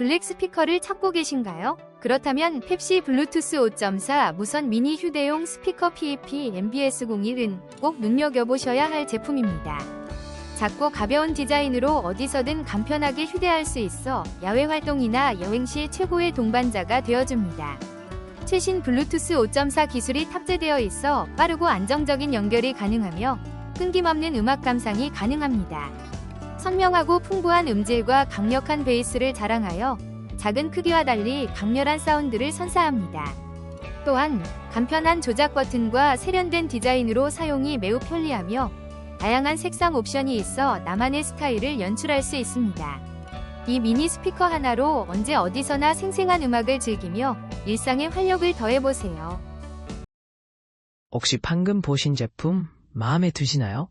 블랙 스피커를 찾고 계신가요? 그렇다면 펩시 블루투스 5.4 무선 미니 휴대용 스피커 PEP MBS01은 꼭 눈여겨보셔야 할 제품입니다. 작고 가벼운 디자인으로 어디서든 간편하게 휴대할 수 있어 야외 활동이나 여행 시 최고의 동반자가 되어줍니다. 최신 블루투스 5.4 기술이 탑재되어 있어 빠르고 안정적인 연결이 가능하며 끊김없는 음악 감상이 가능합니다. 선명하고 풍부한 음질과 강력한 베이스를 자랑하여 작은 크기와 달리 강렬한 사운드를 선사합니다. 또한 간편한 조작 버튼과 세련된 디자인으로 사용이 매우 편리하며 다양한 색상 옵션이 있어 나만의 스타일을 연출할 수 있습니다. 이 미니 스피커 하나로 언제 어디서나 생생한 음악을 즐기며 일상에 활력을 더해보세요. 혹시 방금 보신 제품 마음에 드시나요?